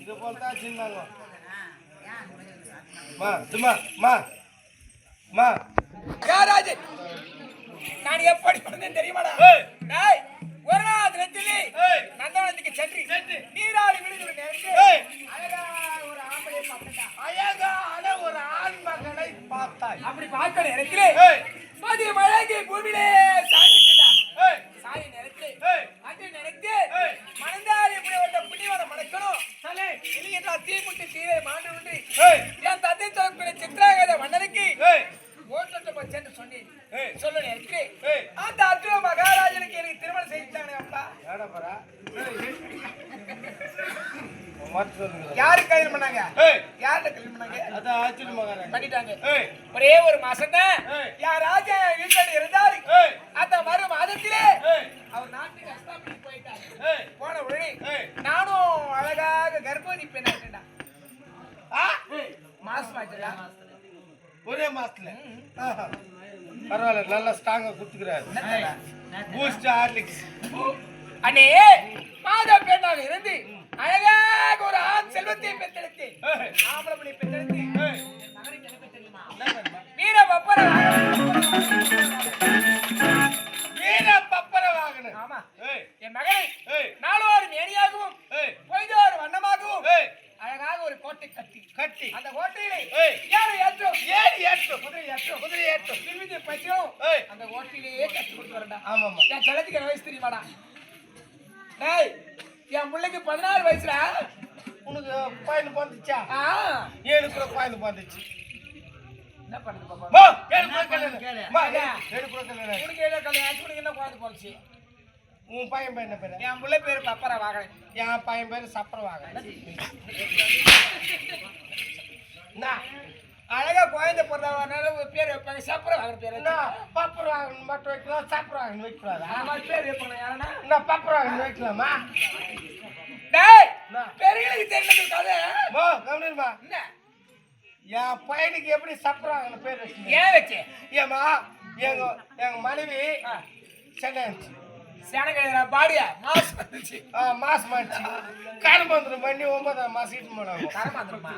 இது போல் தான் சின்னாங்க மா சும்மா மா மா நான் எப்படி பிறந்தேன் தெரியுமாடா? டேய், ஒரு நாள் ஏய். நந்தவனத்துக்கு சென்று. நீராடி விழுந்து. அழகா ஒரு ஆம்பளையை பார்த்தேன்டா. அழகான ஒரு ஆண் மகனை பார்த்தாய். அப்படி பார்க்கிற நேரத்திலே ஏய். மதி மழங்கி பூமியிலே சாய்ந்துட்டா ஏய், சாய நேரத்திலே ஏய். அன்று நினைத்து ஏய். மனதால் இப்படி ஒரு புண்ணியவனை மணக்கணும் இல்லை என்றால் தீமுட்டி தீரை மாண்டு விட்டு ஏய். என் தந்தை சொல்லக்கூடிய சித்திராகத மன்னருக்கு ஏய், ஓட்டத்தை சென்று சொன்னேன் ஏய். சொல்ல நேரத்திலே ஏய். அந்த அர்ஜுன மகாராஜனுக்கு எனக்கு திருமணம் செய்தாங்க அப்பா ஏடா பாரா? உன் மாத்து சொல்லுங்க. யாரு கல்யாணம் பண்ணாங்க ஏய், யார்கிட்ட கல்யாணம் பண்ணாங்க அதான் ஆச்சரிய ஏய், ஒரே ஒரு மாசம் தான் ராஜா வீட்டில் இருந்தாரு அந்த மறு மாதத்திலே அவர் நாட்டுக்கு அஸ்தாபதி போயிட்டாரு. ஏய், போன உடனே. நானும் அழகாக கர்ப்பவதி பெண்ணாயிட்டேன்டா ஆ? மாசம் ஆச்சுடா. ஒரே மாசத்துல. பரவாயில்ல நல்லா ஸ்ட்ராங்கா குடுத்துக்கிறாரு. பூஸ்ட் ஹார்லிக்ஸ் அண்ணே மாத பெண்ணாக இருந்து அழகாக ஒரு ஆண் செல்வத்தை பெற்றெடுத்தேன். ஆம்பளை பெற்றெடுத்து ஏய். பப்பர வீர பப்பர வாகனம். ஆமா ஏய், என் மகனை ஏய், நாளோரு மேனியாகவும் ஏய், பொய்தோர் வண்ணமாகவும் ஏய், அழகாக ஒரு கோட்டை கட்டி கட்டி அந்த கோட்டையிலே ஏய். யாரு ஏற்றும் ஏறி ஏற்றம். குதிரை ஏற்றும் குதிரை ஏற்றம். திருவிதி பச்சியும் ஏய். அந்த கோட்டையிலேயே கட்டி கொடுத்து வரண்டா ஆமாம்மா. என் கிழத்துக்கு வயசு தெரியுமாடா டேய் என் பிள்ளைக்கு பதினாறு வயசுடா உனக்கு பாயிண்ட் வந்துச்சா ஆ எனக்கு கூட பாயிண்ட் வந்துச்சு என்ன பண்ணுது பாப்பா? மா, கல்யாணம். கல்யாணம். உனக்கு என்ன கல்யாணம் ஆச்சு உனக்கு என்ன குழந்தை போச்சு உன் பையன் பேர் என்ன பேரு? என் பிள்ளை பேரு பப்பரா வாகனன் என் பையன் பேரு சப்பர வாகனம் என்ன? அழகா குழந்தை பிறந்தவனால பேர் வைப்பாங்க. சப்பர வாகன பேர் என்ன பப்பர வாகனம் மட்டும் வைக்கலாம் சப்பர வாகனம் வைக்கக்கூடாதா? பேர் வைப்பாங்க. யாருன்னா? என்ன பப்பர வாகனம் வைக்கலாமா? டேய் என்ன? பெரியங்களுக்கு தெரிஞ்சது கதை. கவனிமா என்ன? என் பையனுக்கு எப்படி சப்பர வாகனம் பேர் ஏன் வச்சு ஏமா எங்க எங்க மனைவி. சென்னை இருந்துச்சு சேனக்கிழமை பாடியா? மாசு வந்துச்சு. ஆ, மாசம் ஆச்சு கரும்பந்திரம் பண்ணி ஒன்பதாம் மாசம் இட்டு போனாங்க. கரமாந்திரமா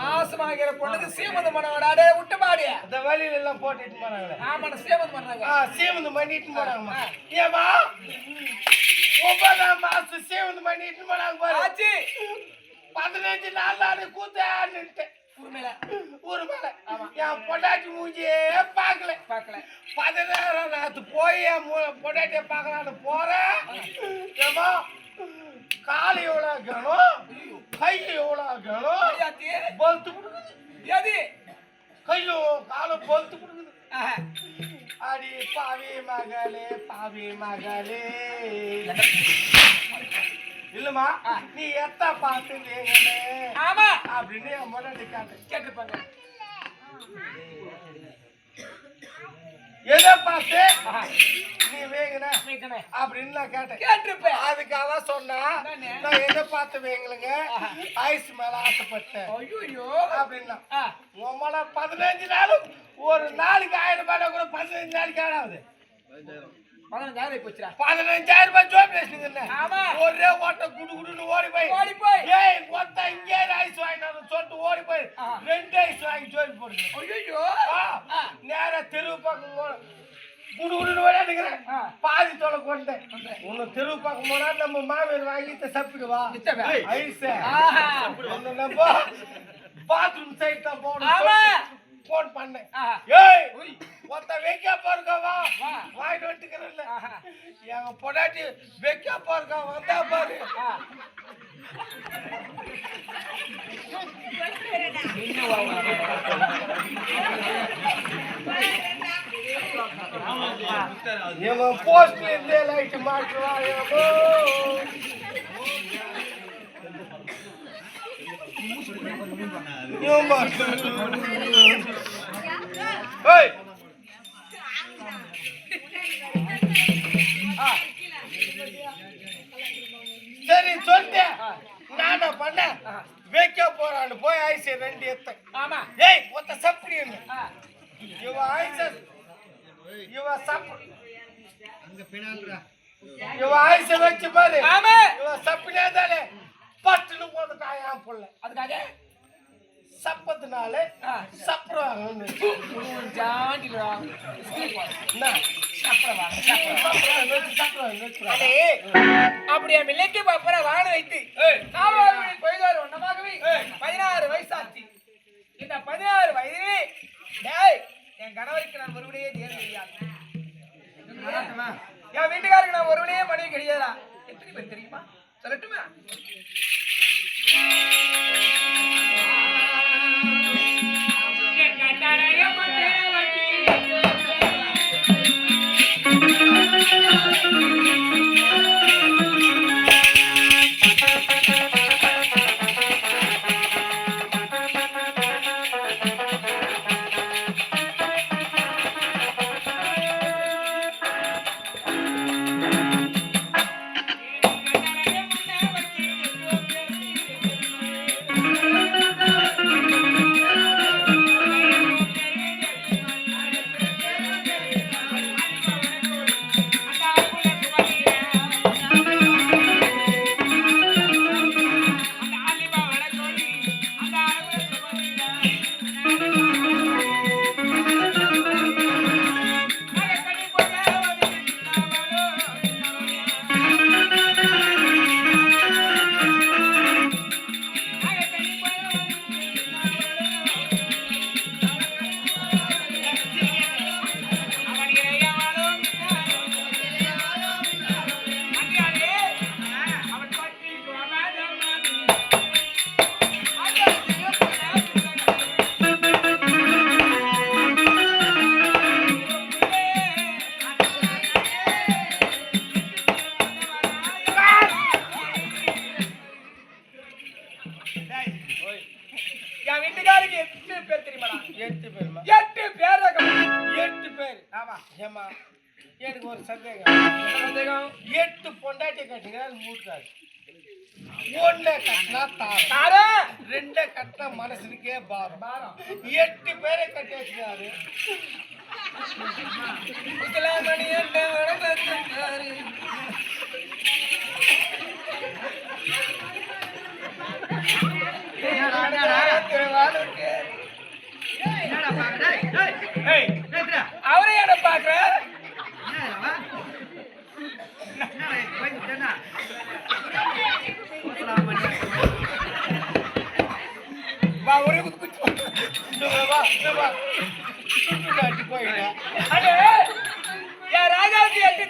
மாசமாகிற பொண்ணுக்கு சீமந்தம் பண்ண டே விட்டு பாடியா? இந்த வழியில எல்லாம் போட்டுட்டு போனாங்களே. ஆமா சீமந்தம் பண்றாங்க. ஆ சீமந்து பண்ணிட்டு போனாங்கம்மா. ஏமா ஒன்பதாம் மாசம் சீமந்து பண்ணிட்டு போனாங்க பாரு. ஆச்சு பதினஞ்சு நாள் நாடு கூத்தான்னுட்டு உண்மையில. ஊரு மேல என் பொண்டாட்டி மூஞ்சியே பார்க்கல. பார்க்கல. பதினேழாம் நாத்து போய் என் பொண்டாட்டிய பார்க்கலான்னு போறேன். ஏமா கால் எவ்வளோ ஆகணும்? கை எவ்வளோ ஐயாத்தி பொழுத்து கொடுக்குது. எது கையோ காலும் பொழுத்து கொடுக்குது. அடி பாவி மகளே பாவி மகளே. இல்லம்மா நீ எத்த வேங்கனே ஆமா. அப்படின்னு என் முன்னாடி காட்டு. கேட்டுப்பாங்க. எதை பார்த்து. நீ வேங்கன. அப்படின்னு நான் கேட்டேன். கேட்டிருப்பேன் அதுக்கு அவன் சொன்னா? நான் எதை பார்த்து வேங்களுங்க ஐஸ் மேல ஆசைப்பட்டேன். ஐயோ அப்படின்னா உம்மள பதினஞ்சு நாளும் ஒரு நாளைக்கு ஆயிரம் ரூபாய் கூட பதினஞ்சு நாளைக்கு ஆடாது பதினஞ்சாயிரம் போச்சுடா. பதினஞ்சாயிரம் ரூபாய் ஜோப் ஆமா. ஒரே ஓட்ட குடு குடுன்னு ஓடி போய். ஓடி போய். ஏய் மொத்த இங்கே ஐஸ் வாங்கிட்டு சொல்லிட்டு ஓடி போய். ரெண்டு ஐஸ் வாங்கி ஜோபி போடுங்க ஐயோ. நேரா தெருவு பக்கம் குடு குடுன்னு விளையாடுகிறேன் ஆ. பாதி தொலை கொண்டேன். உன்னை தெருவு பக்கம் போனா நம்ம மாமியார் வாங்கிட்டு சாப்பிடுவா? ஐஸ். பாத்ரூம் சைடு தான் ஆமா. போகணும் போன் பண்ணேன். ஏய். ஒருத்த வைக்க வா. வாங்கிட்டு வந்துக்கிறேன்ல ஆஹா. எங்க பொண்டாட்டி வைக்க போறக்கா வந்தா பாரு போஸ்ட்ல இருந்தே லைட் மாட்டுவாயோ சரி சொல்லிட்டேன் நான் பண்ணேன் வைக்க போறான்னு போய் ஐசி ரெண்டு எத்த ஆமா ஏய் ஒத்த சப்படி ஆ. இவன் ஐச இவ சப்பு இவ ஆயுச வச்சு பாரு. ஆமா. இவ சப்பினே தானே பட்டுன்னு போட்டுட்டான் என் புள்ள. ஆ. சப்புறாங்க ஜாண்டிடுவா அப்படியே மில்லைக்கு பாப்பற வாழ வைத்து. பொய்தார் ஒன்னமாகவே பதினாறு வயசாச்சு. இந்த பதினாறு வயதிலே டேய் என் கணவருக்கு நான் ஒருவனையே தேர்வு கிடையாது என் வீட்டுக்காருக்கு நான் ஒருவனையே மனைவி கிடையாதா? எத்தனை பேர் தெரியுமா? சொல்லட்டுமா? ஒண்ணே கட்டினா தாரா! ரெண்டே கட்டினா மனசுக்கே பாரம். பாரம். எட்டு பேரை கட்டி வச்சுக்காரு முத்துலாமணி என்ன வணக்கத்துக்காரு அவரே என் ராஜாவுக்கு எட்டு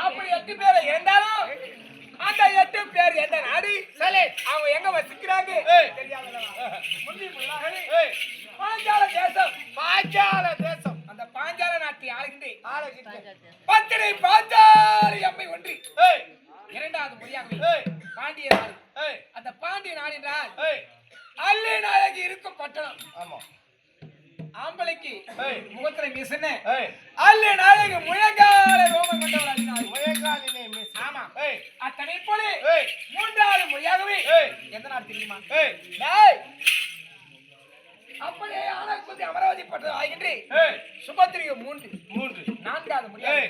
அப்படி எட்டு பேர் இருந்தாலும் அந்த எட்டு பேர் எந்த நாடு? சலே. அவங்க எங்க வசிக்கிறாங்க? பாஞ்சால தேசம். பாஞ்சால தேசம். அந்த பாஞ்சால நாட்டை ஆளுகின்றே ஆளுகிட்ட. பத்திரை பாஞ்சாலி. நாடு தெரியுமா? அப்படியே ஆனாக்குத்தி அமராவதி பட்டது ஆகின்றே. சுபத்திரிகை மூன்று. மூன்று. நான்காவது ஏய்,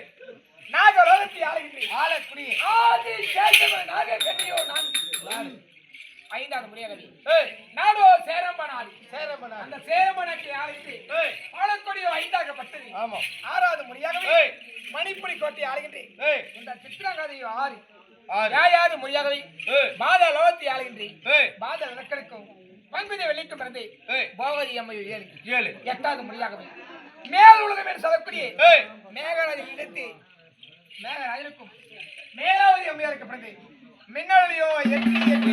நாகலோகத்தை ஆளுகின்றே ஆலக்குடி. ஆதி சேஷவ நாக கண்ணியோ நான்கு ஐந்தாவது முறையாகவே ஏய், நாடோ சேரம்ப நாடு சேரமனா. அந்த சேரம்ப நாட்டை ஆளுகிட்டு ஏய், ஆளக்கூடியோ ஐந்தாகப்பட்டது ஆமா. ஆறாவது முறையாகவே ஏய். மணிப்புரி கோட்டை ஆளுகின்றேன் ஏய், இந்த சித்திரங்கதையோ ஆறு. முறையாகவே ஏய், பாத லோகத்தை ஆளுகின்றேன் ஏய், பாத விளக்கெடுக்கும் பங்குதி வெள்ளிக்கும் பிறந்தே போகதி அம்மையோ ஏழு. ஏழு. எட்டாவது முறையாகவே மேல் உலகம் என்று சொல்லக்கூடிய மேகராஜ இடத்து மேகராஜனுக்கும் மேலாவதி அம்மையாருக்கு பிறந்தே மின்னொலியோ எட்டி எட்டி.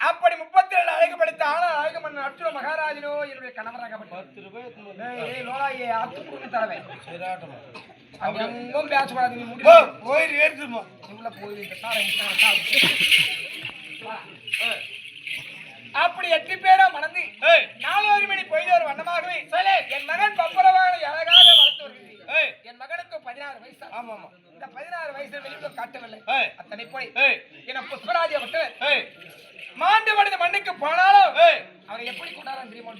அப்படி முப்பத்தி ஏழு அழகுபடுத்த ஆனால் அழகு மன்னன் அர்ஜுன மகாராஜனோ என்னுடைய கணவராகப்பட்டார் பத்து ரூபாய் எடுத்துன்னு எங்கும் பேசக்கூடாது. போயிரு, ஏறுதும்மா. நீ உள்ள போய் இந்த சாரை, இந்த சாரை சாப்பிடு. வா. ஏய், அப்படி எட்டு பேரா மணந்து ஏய், நாலு மணி பொய்தோர் வண்ணமாகவே சலே. என் மகன் பப்பரவாக அழகாக வளர்த்து வருகிறது ஏய், என் மகனுக்கு பதினாறு வயசு. ஆமா, ஆமா. இந்த பதினாறு வயசுல வெளியில காட்டவில்லை அத்தனை போய். என புஷ்பராஜ ஏய், மாண்டு மனித மண்ணுக்கு போனாலும் அவரை எப்படி கொண்டாடுறான் தெரியுமா?